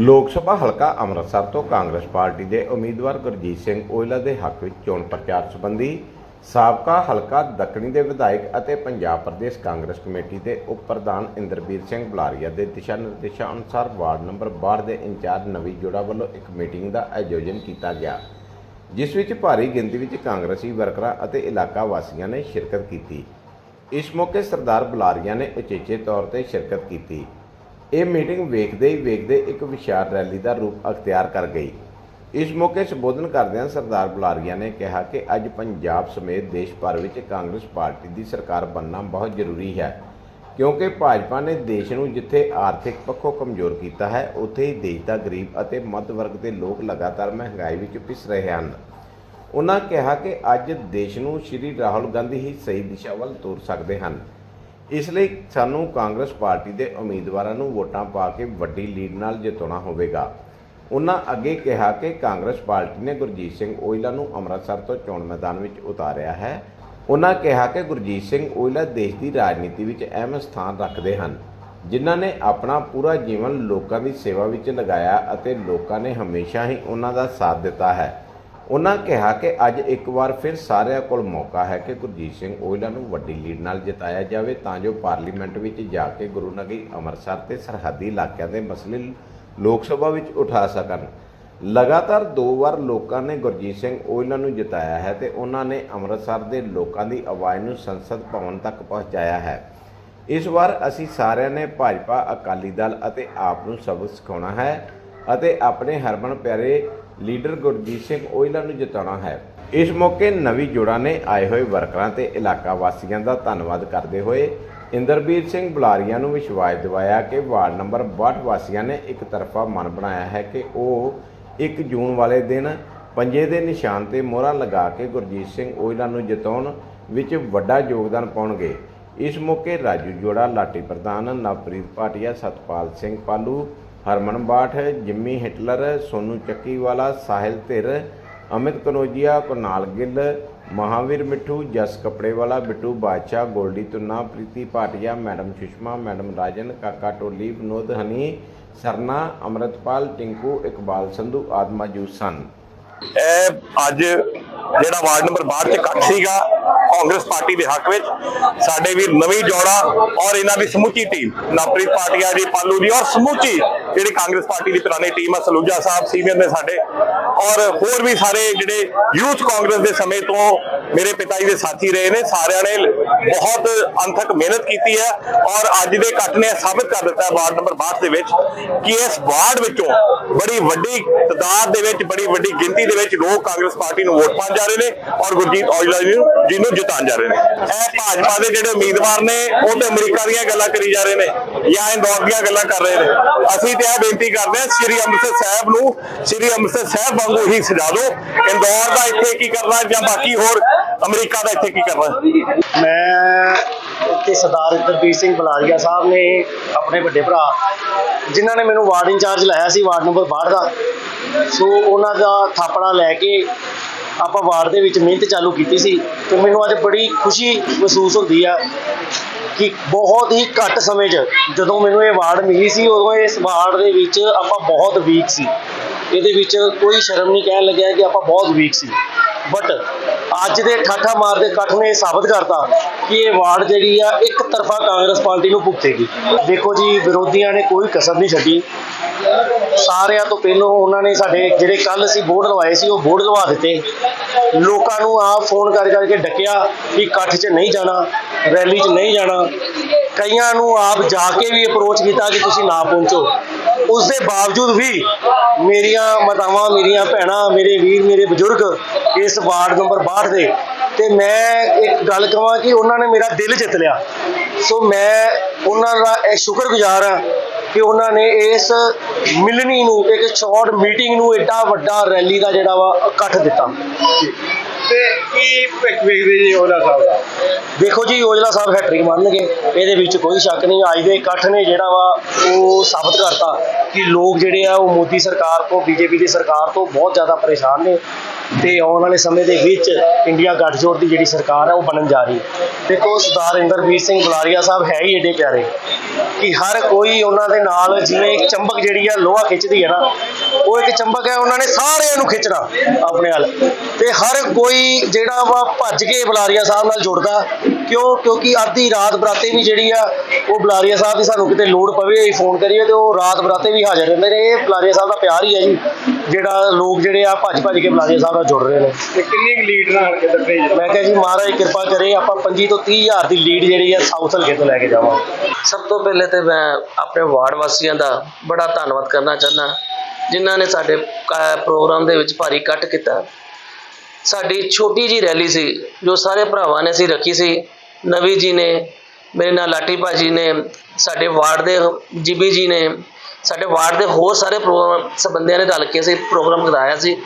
ਲੋਕ ਸਭਾ ਹਲਕਾ ਅੰਮ੍ਰਿਤਸਰ ਤੋਂ ਕਾਂਗਰਸ ਪਾਰਟੀ ਦੇ ਉਮੀਦਵਾਰ ਗੁਰਜੀਤ ਸਿੰਘ ਓਇਲਾ ਦੇ ਹੱਕ ਵਿੱਚ ਚੋਣ ਪ੍ਰਚਾਰ ਸੰਬੰਧੀ ਸਾਬਕਾ ਹਲਕਾ ਦੱਖਣੀ ਦੇ ਵਿਧਾਇਕ ਅਤੇ ਪੰਜਾਬ ਪ੍ਰਦੇਸ਼ ਕਾਂਗਰਸ ਕਮੇਟੀ ਦੇ ਉਪ ਪ੍ਰਧਾਨ ਇੰਦਰਬੀਰ ਸਿੰਘ ਬੁਲਾਰੀਆ ਦੇ ਦਿਸ਼ਾ ਨਿਰਦੇਸ਼ਾਂ ਅਨੁਸਾਰ ਵਾਰਡ ਨੰਬਰ 62 ਦੇ ਇੰਚਾਰਜ ਨਵੀ ਜੋੜਾ ਵੱਲੋਂ ਇੱਕ ਮੀਟਿੰਗ ਦਾ ਆਯੋਜਨ ਕੀਤਾ ਗਿਆ, ਜਿਸ ਵਿੱਚ ਭਾਰੀ ਗਿਣਤੀ ਵਿੱਚ ਕਾਂਗਰਸੀ ਵਰਕਰਾਂ ਅਤੇ ਇਲਾਕਾ ਵਾਸੀਆਂ ਨੇ ਸ਼ਿਰਕਤ ਕੀਤੀ। ਇਸ ਮੌਕੇ ਸਰਦਾਰ ਬੁਲਾਰੀਆ ਨੇ ਉਚੇਚੇ ਤੌਰ ਤੇ ਸ਼ਿਰਕਤ ਕੀਤੀ। ਇਹ ਮੀਟਿੰਗ ਵੇਖਦੇ ਹੀ ਵੇਖਦੇ ਇੱਕ ਵਿਸ਼ਾਲ ਰੈਲੀ ਦਾ ਰੂਪ ਅਖਤਿਆਰ ਕਰ ਗਈ। ਇਸ ਮੌਕੇ ਸੰਬੋਧਨ ਕਰਦਿਆਂ ਸਰਦਾਰ ਬੁਲਾਰੀਆ ਨੇ ਕਿਹਾ ਕਿ ਅੱਜ ਪੰਜਾਬ ਸਮੇਤ ਦੇਸ਼ ਭਰ ਵਿੱਚ ਕਾਂਗਰਸ ਪਾਰਟੀ ਦੀ ਸਰਕਾਰ ਬਣਨਾ ਬਹੁਤ ਜ਼ਰੂਰੀ ਹੈ, ਕਿਉਂਕਿ ਭਾਜਪਾ ਨੇ ਦੇਸ਼ ਨੂੰ ਜਿੱਥੇ ਆਰਥਿਕ ਪੱਖੋਂ ਕਮਜ਼ੋਰ ਕੀਤਾ ਹੈ, ਉੱਥੇ ਹੀ ਦੇਸ਼ ਦਾ ਗਰੀਬ ਅਤੇ ਮੱਧ ਵਰਗ ਦੇ ਲੋਕ ਲਗਾਤਾਰ ਮਹਿੰਗਾਈ ਵਿੱਚ ਪਿਸ ਰਹੇ ਹਨ। ਉਹਨਾਂ ਕਿਹਾ ਕਿ ਅੱਜ ਦੇਸ਼ ਨੂੰ ਸ਼੍ਰੀ ਰਾਹੁਲ ਗਾਂਧੀ ਹੀ ਸਹੀ ਦਿਸ਼ਾ ਵੱਲ ਤੋਰ ਸਕਦੇ ਹਨ। ਇਸ ਲਈ ਸਾਨੂੰ ਕਾਂਗਰਸ ਪਾਰਟੀ ਦੇ ਉਮੀਦਵਾਰਾਂ ਨੂੰ ਵੋਟਾਂ ਪਾ ਕੇ ਵੱਡੀ ਲੀਡ ਨਾਲ ਜਿਤਾਉਣਾ ਹੋਵੇਗਾ। ਉਹਨਾਂ ਅੱਗੇ ਕਿਹਾ ਕਿ ਕਾਂਗਰਸ ਪਾਰਟੀ ਨੇ ਗੁਰਜੀਤ ਸਿੰਘ ਓਇਲਾ ਨੂੰ ਅੰਮ੍ਰਿਤਸਰ ਤੋਂ ਚੋਣ ਮੈਦਾਨ ਵਿੱਚ ਉਤਾਰਿਆ ਹੈ। ਉਹਨਾਂ ਕਿਹਾ ਕਿ ਗੁਰਜੀਤ ਸਿੰਘ ਓਇਲਾ ਦੇਸ਼ ਦੀ ਰਾਜਨੀਤੀ ਵਿੱਚ ਅਹਿਮ ਸਥਾਨ ਰੱਖਦੇ ਹਨ, ਜਿਨ੍ਹਾਂ ਨੇ ਆਪਣਾ ਪੂਰਾ ਜੀਵਨ ਲੋਕਾਂ ਦੀ ਸੇਵਾ ਵਿੱਚ ਲਗਾਇਆ ਅਤੇ ਲੋਕਾਂ ਨੇ ਹਮੇਸ਼ਾ ਹੀ ਉਹਨਾਂ ਦਾ ਸਾਥ ਦਿੱਤਾ ਹੈ। ਉਹਨਾਂ ਕਿਹਾ ਕਿ ਅੱਜ ਇੱਕ ਵਾਰ ਫਿਰ ਸਾਰਿਆਂ ਕੋਲ ਮੌਕਾ ਹੈ ਕਿ ਗੁਰਜੀਤ ਸਿੰਘ ਓਇਲਾ ਨੂੰ ਵੱਡੀ ਲੀਡ ਨਾਲ ਜਿਤਾਇਆ ਜਾਵੇ, ਤਾਂ ਜੋ ਪਾਰਲੀਮੈਂਟ ਵਿੱਚ ਜਾ ਕੇ ਗੁਰੂ ਨਗਰੀ ਅੰਮ੍ਰਿਤਸਰ ਤੇ ਸਰਹੱਦੀ ਇਲਾਕਿਆਂ ਦੇ ਮਸਲੇ ਲੋਕ ਸਭਾ ਵਿੱਚ ਉਠਾ ਸਕਣ। ਲਗਾਤਾਰ ਦੋ ਵਾਰ ਲੋਕਾਂ ਨੇ ਗੁਰਜੀਤ ਸਿੰਘ ਓਇਲਾ ਨੂੰ ਜਿਤਾਇਆ ਹੈ ਤੇ ਉਹਨਾਂ ਨੇ ਅੰਮ੍ਰਿਤਸਰ ਦੇ ਲੋਕਾਂ ਦੀ ਆਵਾਜ਼ ਨੂੰ ਸੰਸਦ ਭਵਨ ਤੱਕ ਪਹੁੰਚਾਇਆ ਹੈ। ਇਸ ਵਾਰ ਅਸੀਂ ਸਾਰਿਆਂ ਨੇ ਭਾਜਪਾ, ਅਕਾਲੀ ਦਲ ਅਤੇ ਆਪ ਨੂੰ ਸਬਕ ਸਿਖਾਉਣਾ ਹੈ ਅਤੇ ਆਪਣੇ ਹਰਮਨ ਪਿਆਰੇ ਲੀਡਰ ਗੁਰਜੀਤ ਸਿੰਘ ਓਇਲਾ ਨੂੰ ਜਿਤਾਉਣਾ ਹੈ। ਇਸ ਮੌਕੇ ਨਵੀਂ ਜੋੜਾ ਨੇ ਆਏ ਹੋਏ ਵਰਕਰਾਂ ਤੇ ਇਲਾਕਾ ਵਾਸੀਆਂ ਦਾ ਧੰਨਵਾਦ ਕਰਦੇ ਹੋਏ ਇੰਦਰਬੀਰ ਸਿੰਘ ਬੁਲਾਰੀਆਂ ਨੂੰ ਵਿਸ਼ਵਾਸ ਦਿਵਾਇਆ ਕਿ ਵਾਰਡ ਨੰਬਰ 62 ਵਾਸੀਆਂ ਨੇ ਇੱਕ ਤਰਫਾ ਮਨ ਬਣਾਇਆ ਹੈ ਕਿ ਉਹ 1 ਜੂਨ ਵਾਲੇ ਦਿਨ ਪੰਜੇ ਦੇ ਨਿਸ਼ਾਨ ਤੇ ਮੋਹਰਾ ਲਗਾ ਕੇ ਗੁਰਜੀਤ ਸਿੰਘ ਓਇਲਾ ਨੂੰ ਜਿਤਾਉਣ ਵਿੱਚ ਵੱਡਾ ਯੋਗਦਾਨ ਪਾਉਣਗੇ। ਇਸ ਮੌਕੇ ਰਾਜੂ ਜੋੜਾ, ਲਾਟੀ ਪ੍ਰਧਾਨ, ਨਵਪ੍ਰੀਤ ਭਾਟੀਆ, ਸਤਪਾਲ ਸਿੰਘ ਪਾਲੂ ਹਰਮਨ ਬਾਠ, ਜਿੰਮੀ ਹਿਟਲਰ, ਸੋਨੂ ਚੱਕੀਵਾਲਾ, ਸਾਹਿਲ ਧਿਰ, ਅਮਿਤ ਕਨੋਜੀਆ, ਕੁਨਾਲ ਗਿੱਲ, ਮਹਾਵੀਰ ਮਿੱਠੂ, Jas Kapdewala, Bittu Badshah, Goldie Tunna, Preeti Bhatia, madam Sushma, madam Rajan, Kaka Toli, Vinod ਹਨੀ, ਸਰਨਾ, ਅਮਰਤਪਾਲ, ਟਿੰਕੂ, ਇਕਬਾਲ ਸੰਧੂ ਆਦਿ ਮੌਜੂਦ ਸਨ। ਇਹ ਅੱਜ ਜਿਹੜਾ ਵਾਰਡ ਨੰਬਰ 62 ਚ ਇਕੱਠ ਸੀਗਾ, ਕਾਂਗਰਸ ਪਾਰਟੀ ਦੇ ਹੱਕ ਵਿੱਚ, ਸਾਡੇ ਵੀਰ ਨਵੀਂ ਜੋੜਾ ਔਰ ਇਹਨਾਂ ਦੀ ਸਮੁੱਚੀ ਟੀਮ ਨਵਪ੍ਰੀਤ ਪਾਟਿਆ ਜੀ, ਪਾਲੂ ਦੀ ਔਰ ਸਮੁੱਚੀ ਜਿਹੜੀ ਕਾਂਗਰਸ ਪਾਰਟੀ ਦੀ ਪੁਰਾਣੀ ਟੀਮ ਆ, ਸਲੂਜਾ ਸਾਹਿਬ, ਸੀਨੀਅਰ ਨੇ ਸਾਡੇ। ਔਰ ਹੋਰ ਵੀ ਸਾਰੇ ਜਿਹੜੇ ਯੂਥ ਕਾਂਗਰਸ ਦੇ ਸਮੇਂ ਤੋਂ ਮੇਰੇ ਪਿਤਾ ਜੀ ਦੇ ਸਾਥੀ ਰਹੇ ਨੇ, ਸਾਰਿਆਂ ਨੇ ਬਹੁਤ ਅੰਥਕ ਮਿਹਨਤ ਕੀਤੀ ਹੈ ਔਰ ਅੱਜ ਦੇ ਇਕੱਠ ਨੇ ਸਾਬਤ ਕਰ ਦਿੱਤਾ ਹੈ ਵਾਰਡ ਨੰਬਰ 62 ਦੇ ਵਿੱਚ ਕਿ ਇਸ ਵਾਰਡ ਵਿੱਚੋਂ ਬੜੀ ਵੱਡੀ ਤਦਾਦ ਦੇ ਵਿੱਚ, ਬੜੀ ਵੱਡੀ ਗਿਣਤੀ ਦੇ ਵਿੱਚ ਲੋਕ ਕਾਂਗਰਸ ਪਾਰਟੀ ਨੂੰ ਵੋਟ ਪਾਉਣ ਜਾ ਰਹੇ ਨੇ ਔਰ ਗੁਰਜੀਤ ਔਜਲਾ ਜੀ ਨੂੰ ਜਿਹਨੂੰ ਜਿਤਾਉਣ ਜਾ ਰਹੇ ਨੇ। ਇਹ ਭਾਜਪਾ ਦੇ ਜਿਹੜੇ ਉਮੀਦਵਾਰ ਨੇ, ਉਹ ਤੇ ਅਮਰੀਕਾ ਦੀਆਂ ਗੱਲਾਂ ਕਰੀ ਜਾ ਰਹੇ ਨੇ ਜਾਂ ਇੰਦੌਰ ਦੀਆਂ ਗੱਲਾਂ ਕਰ ਰਹੇ ਨੇ। ਅਸੀਂ ਤੇ ਇਹ ਬੇਨਤੀ ਕਰਦੇ ਹਾਂ, ਸ੍ਰੀ ਅੰਮ੍ਰਿਤਸਰ ਸਾਹਿਬ ਨੂੰ, ਸ੍ਰੀ ਅੰਮ੍ਰਿਤਸਰ ਸਾਹਿਬ ਵਾਂਗੂ ਹੀ ਸਜਾ ਦਿਓ। ਇੰਦੌਰ ਦਾ ਇੱਥੇ ਕੀ ਕਰਨਾ ਜਾਂ ਬਾਕੀ ਹੋਰ ਅਮਰੀਕਾ ਦਾ ਇੱਥੇ ਕੀ ਕਰਨਾ ਮੈਂ ਤੇ ਸਰਦਾਰ ਇੰਦਰਬੀਰ ਸਿੰਘ ਬਲਾਰੀਆ ਸਾਹਿਬ ਨੇ, ਆਪਣੇ ਵੱਡੇ ਭਰਾ, ਜਿਨ੍ਹਾਂ ਨੇ ਮੈਨੂੰ ਵਾਰਡ ਇੰਚਾਰਜ ਲਾਇਆ ਸੀ, ਵਾਰਡ ਨੰਬਰ 62 ਦਾ। ਸੋ ਉਹਨਾਂ ਦਾ ਥਾਪੜਾ ਲੈ ਕੇ ਆਪਾਂ ਵਾਰਡ ਦੇ ਵਿੱਚ ਮਿਹਨਤ ਚਾਲੂ ਕੀਤੀ ਸੀ। ਤੇ ਮੈਨੂੰ ਅੱਜ ਬੜੀ ਖੁਸ਼ੀ ਮਹਿਸੂਸ ਹੁੰਦੀ ਆ ਕਿ ਬਹੁਤ ਹੀ ਘੱਟ ਸਮੇਂ 'ਚ ਜਦੋਂ ਮੈਨੂੰ ਇਹ ਵਾਰਡ ਮਿਲੀ ਸੀ, ਉਦੋਂ ਇਸ ਵਾਰਡ ਦੇ ਵਿੱਚ ਆਪਾਂ ਬਹੁਤ ਵੀਕ ਸੀ। ਇਹਦੇ ਵਿੱਚ ਕੋਈ ਸ਼ਰਮ ਨਹੀਂ ਕਹਿਣ ਲੱਗਿਆ ਕਿ ਆਪਾਂ ਬਹੁਤ ਵੀਕ ਸੀ। ਬਟ ਅੱਜ ਦੇ ਠਾਠਾ ਮਾਰਦੇ ਇਕੱਠ ਨੇ ਸਾਬਤ ਕਰਤਾ ਕਿ ਇਹ ਵਾਰਡ ਜਿਹੜੀ ਆ, ਇੱਕ ਤਰਫਾ ਕਾਂਗਰਸ ਪਾਰਟੀ ਨੂੰ ਭੁਗਤੇਗੀ। ਦੇਖੋ ਜੀ, ਵਿਰੋਧੀਆਂ ਨੇ ਕੋਈ ਕਸਰ ਨਹੀਂ ਛੱਡੀ। ਸਾਰਿਆਂ ਤੋਂ ਪਹਿਲਾਂ ਉਹਨਾਂ ਨੇ ਸਾਡੇ ਜਿਹੜੇ ਕੱਲ ਅਸੀਂ ਬੋਰਡ ਲਵਾਏ ਸੀ, ਉਹ ਬੋਰਡ ਲਵਾ ਦਿੱਤੇ। ਲੋਕਾਂ ਨੂੰ ਆਪ ਫੋਨ ਕਰ ਕਰਕੇ ਡੱਕਿਆ ਕਿ ਇਕੱਠ 'ਚ ਨਹੀਂ ਜਾਣਾ ਰੈਲੀ 'ਚ ਨਹੀਂ ਜਾਣਾ। ਕਈਆਂ ਨੂੰ ਆਪ ਜਾ ਕੇ ਵੀ ਅਪਰੋਚ ਕੀਤਾ ਕਿ ਤੁਸੀਂ ਨਾ ਪਹੁੰਚੋ। ਉਸ ਦੇ ਬਾਵਜੂਦ ਵੀ ਮੇਰੀਆਂ ਮਾਤਾਵਾਂ, ਮੇਰੀਆਂ ਭੈਣਾਂ, ਮੇਰੇ ਵੀਰ, ਮੇਰੇ ਬਜ਼ੁਰਗ ਇਸ ਵਾਰਡ ਨੰਬਰ 62 ਦੇ। ਤੇ ਮੈਂ ਇੱਕ ਗੱਲ ਕਹਾਂ ਕਿ ਉਹਨਾਂ ਨੇ ਮੇਰਾ ਦਿਲ ਜਿੱਤ ਲਿਆ। ਸੋ ਮੈਂ ਉਹਨਾਂ ਦਾ ਇਹ ਸ਼ੁਕਰਗੁਜ਼ਾਰ ਹਾਂ ਕਿ ਉਹਨਾਂ ਨੇ ਇਸ ਮਿਲਣੀ ਨੂੰ, ਇੱਕ ਸ਼ਾਰਟ ਮੀਟਿੰਗ ਨੂੰ ਏਡਾ ਵੱਡਾ ਰੈਲੀ ਦਾ ਜਿਹੜਾ ਵਾ, ਇਕੱਠ ਦਿੱਤਾ। ਤੇ ਕੀ ਭਿੱਖ ਵੇਖਦੇ ਜੀ ਉਹਨਾਂ ਸਾਹਿਬ ਦਾ? ਦੇਖੋ ਜੀ, ਯੋਜਨਾ ਸਾਹਿਬ ਹੈਟ੍ਰਿਕ ਮੰਨਣਗੇ ਇਹਦੇ ਵਿੱਚ ਕੋਈ ਸ਼ੱਕ ਨਹੀਂ। ਅੱਜ ਦੇ ਇਕੱਠ ਨੇ ਜਿਹੜਾ ਵਾ, ਉਹ ਸਾਬਤ ਕਰਤਾ ਕਿ ਲੋਕ ਜਿਹੜੇ ਆ, ਉਹ ਮੋਦੀ ਸਰਕਾਰ ਤੋਂ, ਬੀਜੇਪੀ ਦੀ ਸਰਕਾਰ ਤੋਂ ਬਹੁਤ ਜ਼ਿਆਦਾ ਪਰੇਸ਼ਾਨ ਨੇ ਤੇ ਆਉਣ ਵਾਲੇ ਸਮੇਂ ਦੇ ਵਿੱਚ ਇੰਡੀਆ ਗੱਠਜੋੜ ਦੀ ਜਿਹੜੀ ਸਰਕਾਰ ਹੈ ਉਹ ਬਣਨ ਜਾ ਰਹੀ ਹੈ। ਦੇਖੋ, ਸਰਦਾਰ ਇੰਦਰਵੀਰ ਸਿੰਘ ਬੁਲਾਰੀਆ ਸਾਹਿਬ ਹੈ ਹੀ ਏਡੇ ਪਿਆਰੇ ਕਿ ਹਰ ਕੋਈ ਉਹਨਾਂ ਦੇ ਨਾਲ, ਜਿਵੇਂ ਇੱਕ ਚੰਬਕ ਜਿਹੜੀ ਆ, ਲੋਹਾ ਖਿੱਚਦੀ ਹੈ ਨਾ, ਉਹ ਇੱਕ ਚੰਬਕ ਹੈ, ਉਹਨਾਂ ਨੇ ਸਾਰਿਆਂ ਨੂੰ ਖਿੱਚਣਾ ਆਪਣੇ ਵੱਲ। ਤੇ ਹਰ ਕੋਈ ਜਿਹੜਾ ਵਾ ਭੱਜ ਕੇ ਬੁਲਾਰੀਆ ਸਾਹਿਬ ਨਾਲ ਜੁੜਦਾ। ਕਿਉਂ? ਕਿਉਂਕਿ ਅੱਧੀ ਰਾਤ ਬਰਾਤੇ ਵੀ ਜਿਹੜੀ ਆ ਉਹ ਬੁਲਾਰੀਆ ਸਾਹਿਬ ਦੀ ਸਾਨੂੰ ਕਿਤੇ ਲੋੜ ਪਵੇ ਅਸੀਂ ਫੋਨ ਕਰੀਏ ਤੇ ਉਹ ਰਾਤ ਬਰਾਤੇ ਵੀ ਹਾਜ਼ਰ ਰਹਿੰਦੇ ਨੇ। ਇਹ ਬੁਲਾਰੀਆ ਸਾਹਿਬ ਦਾ ਪਿਆਰ ਹੀ ਹੈ ਜੀ ਜਿਹੜਾ ਲੋਕ ਜਿਹੜੇ ਆ ਭੱਜ ਭੱਜ ਕੇ ਬੁਲਾਰੀਆ ਸਾਹਿਬ ਨਾਲ ਜੁੜ ਰਹੇ ਨੇ। ਤੇ ਕਿੰਨੀ ਕੁ ਲੀਡ ਨਾਲ ਹਲਕੇ ਜੀ ਮੈਂ ਕਿਹਾ ਜੀ ਮਹਾਰਾਜ ਕਿਰਪਾ ਕਰੇ ਆਪਾਂ 25 ਤੋਂ 30 ਹਜ਼ਾਰ ਦੀ ਲੀਡ ਜਿਹੜੀ ਆ ਸਾਊਥ ਹਲਕੇ ਤੋਂ ਲੈ ਕੇ ਜਾਵਾਂਗੇ ਸਭ ਤੋਂ ਪਹਿਲੇ ਤੇ ਮੈਂ ਆਪਣੇ ਵਾਰਡ ਵਾਸੀਆਂ ਦਾ ਬੜਾ ਧੰਨਵਾਦ ਕਰਨਾ ਚਾਹੁੰਦਾ ਜਿਨ੍ਹਾਂ ਨੇ ਸਾਡੇ ਪ੍ਰੋਗਰਾਮ ਦੇ ਵਿੱਚ ਭਾਰੀ ਇਕੱਠ ਕੀਤਾ। ਸਾਡੀ ਛੋਟੀ ਜੀ ਰੈਲੀ ਸੀ, ਜੋ ਸਾਰੇ ਭਰਾਵਾਂ ਨੇ ਅਸੀਂ ਰੱਖੀ ਸੀ। ਨਵੀ ਜੀ ਨੇ, ਮੇਰੇ ਨਾਲ ਲਾਟੀ ਭਾਜੀ ਨੇ, ਸਾਡੇ ਵਾਰਡ ਦੇ ਜੀਬੀ ਜੀ ਨੇ, ਸਾਡੇ ਵਾਰਡ ਦੇ ਹੋਰ ਸਾਰੇ ਪ੍ਰੋਗਰਾਮ ਸਬੰਧੀਆਂ ਨੇ ਰਲ ਕੇ ਅਸੀਂ ਪ੍ਰੋਗਰਾਮ ਕਰਾਇਆ ਸੀ।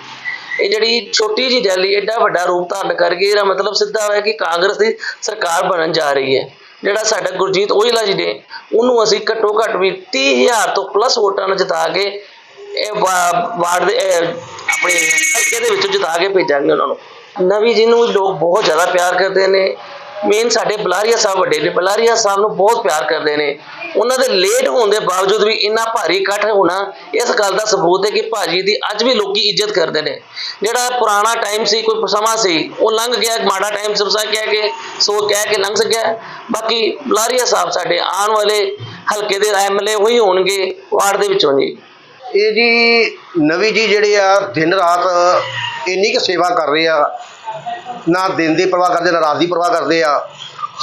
ਇਹ ਜਿਹੜੀ ਛੋਟੀ ਜੀ ਰੈਲੀ ਐਡਾ ਵੱਡਾ ਰੂਪ ਧਾਰਨ ਕਰ ਗਈ ਇਹਦਾ ਮਤਲਬ ਸਿੱਧਾ ਹੋਇਆ ਕਿ ਕਾਂਗਰਸ ਦੀ ਸਰਕਾਰ ਬਣਨ ਜਾ ਰਹੀ ਹੈ। ਜਿਹੜਾ ਸਾਡਾ ਗੁਰਜੀਤ ਓਇਲਾ ਜੀ ਨੇ, ਉਹਨੂੰ ਅਸੀਂ ਘੱਟੋ ਘੱਟ ਵੀ 30000 ਤੋਂ ਪਲੱਸ ਵੋਟਾਂ ਨਾਲ ਜਿਤਾ ਕੇ ਇਹ ਵਾ- ਵਾਰਡ ਦੇ, ਇਹ ਆਪਣੇ ਹਲਕੇ ਦੇ ਵਿੱਚੋਂ ਜਿਤਾ ਕੇ ਭੇਜਾਂਗੇ ਉਹਨਾਂ ਨੂੰ। ਨਵੀਂ ਜੀ ਨੂੰ ਲੋਕ ਬਹੁਤ ਜ਼ਿਆਦਾ ਪਿਆਰ ਕਰਦੇ ਨੇ। ਮੇਨ ਸਾਡੇ ਬਲਾਰੀਆ ਸਾਹਿਬ ਵੱਡੇ ਨੇ। ਬਲਾਰੀਆ ਸਾਹਿਬ ਨੂੰ ਬਹੁਤ ਪਿਆਰ ਕਰਦੇ ਨੇ। ਉਹਨਾਂ ਦੇ ਲੇਟ ਹੋਣ ਦੇ ਬਾਵਜੂਦ ਵੀ ਇੰਨਾ ਭਾਰੀ ਇਕੱਠ ਹੋਣਾ ਇਸ ਗੱਲ ਦਾ ਸਬੂਤ ਹੈ ਕਿ ਭਾਜੀ ਦੀ ਅੱਜ ਵੀ ਲੋਕੀ ਇੱਜ਼ਤ ਕਰਦੇ ਨੇ। ਜਿਹੜਾ ਪੁਰਾਣਾ ਟਾਈਮ ਸੀ, ਕੋਈ ਸਮਾਂ ਸੀ, ਉਹ ਲੰਘ ਗਿਆ, ਮਾੜਾ ਟਾਈਮ ਸਬਸਾ ਕਹਿ ਕੇ, ਸੋ ਕਹਿ ਕੇ ਲੰਘ ਗਿਆ ਬਾਕੀ ਬਲਾਰੀਆ ਸਾਹਿਬ ਸਾਡੇ ਆਉਣ ਵਾਲੇ ਹਲਕੇ ਦੇ ਐਮਐਲਏ ਉਹੀ ਹੋਣਗੇ, ਵਾਰਡ ਦੇ ਵਿੱਚੋਂ ਜੀ। ਇਹ ਜੀ ਨਵੀ ਜੀ ਜਿਹੜੇ ਆ, ਦਿਨ ਰਾਤ ਇੰਨੀ ਕੁ ਸੇਵਾ ਕਰ ਰਹੇ ਆ। ਨਾ ਦਿਨ ਦੀ ਪਰਵਾਹ ਕਰਦੇ, ਨਾ ਰਾਤ ਦੀ ਪਰਵਾਹ ਕਰਦੇ ਆ।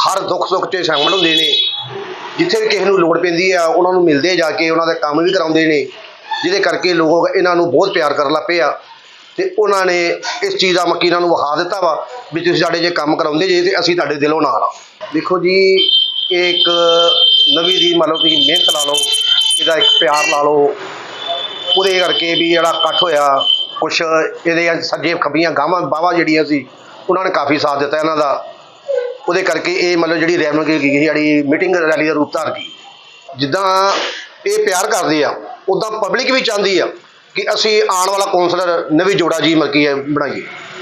ਹਰ ਦੁੱਖ ਸੁੱਖ 'ਚ ਸ਼ਾਮਲ ਹੁੰਦੇ ਨੇ। ਜਿੱਥੇ ਵੀ ਕਿਸੇ ਨੂੰ ਲੋੜ ਪੈਂਦੀ ਆ, ਉਹਨਾਂ ਨੂੰ ਮਿਲਦੇ ਜਾ ਕੇ ਉਹਨਾਂ ਦਾ ਕੰਮ ਵੀ ਕਰਾਉਂਦੇ ਨੇ। ਜਿਹਦੇ ਕਰਕੇ ਲੋਕ ਇਹਨਾਂ ਨੂੰ ਬਹੁਤ ਪਿਆਰ ਕਰਨ ਲੱਗ ਪਏ ਆ। ਤੇ ਉਹਨਾਂ ਨੇ ਇਸ ਚੀਜ਼ ਦਾ ਮੱਕੀ ਇਹਨਾਂ ਨੂੰ ਵਿਖਾ ਦਿੱਤਾ ਵਾ ਵੀ ਤੁਸੀਂ ਸਾਡੇ ਜੇ ਕੰਮ ਕਰਾਉਂਦੇ ਜੇ ਤੇ ਅਸੀਂ ਤੁਹਾਡੇ ਦਿਲੋਂ ਨਾਲ ਆ। ਦੇਖੋ ਜੀ, ਇਹ ਇੱਕ ਨਵੀਂ ਦੀ ਮਤਲਬ ਤੁਸੀਂ ਮਿਹਨਤ ਲਾ ਲਓ, ਇਹਦਾ ਇੱਕ ਪਿਆਰ ਲਾ ਲਓ। ਉਹਦੇ ਕਰਕੇ ਵੀ ਜਿਹੜਾ ਇਕੱਠ ਹੋਇਆ, ਕੁਛ ਇਹਦੇ ਸੱਜੇ ਖੱਬੀਆਂ ਗਾਵਾਂ, ਬਾਵਾ ਜਿਹੜੀਆਂ ਸੀ, ਉਹਨਾਂ ਨੇ ਕਾਫੀ ਸਾਥ ਦਿੱਤਾ ਇਹਨਾਂ ਦਾ। ਉਹਦੇ ਕਰਕੇ ਇਹ ਮਤਲਬ ਜਿਹੜੀ ਰੈਮਨ ਜਿਹੜੀ ਮੀਟਿੰਗ ਰੈਲੀ ਦਾ ਰੂਪ ਧਾਰ ਗਈ। ਜਿੱਦਾਂ ਇਹ ਪਿਆਰ ਕਰਦੇ ਆ ਉਦਾਂ ਪਬਲਿਕ ਵੀ ਚਾਹੁੰਦੀ ਆ ਕਿ ਅਸੀਂ ਆਉਣ ਵਾਲਾ ਕੌਂਸਲਰ ਨਵੀਂ ਜੋੜਾ ਜੀ ਮਲਕੀ ਬਣਾਈਏ।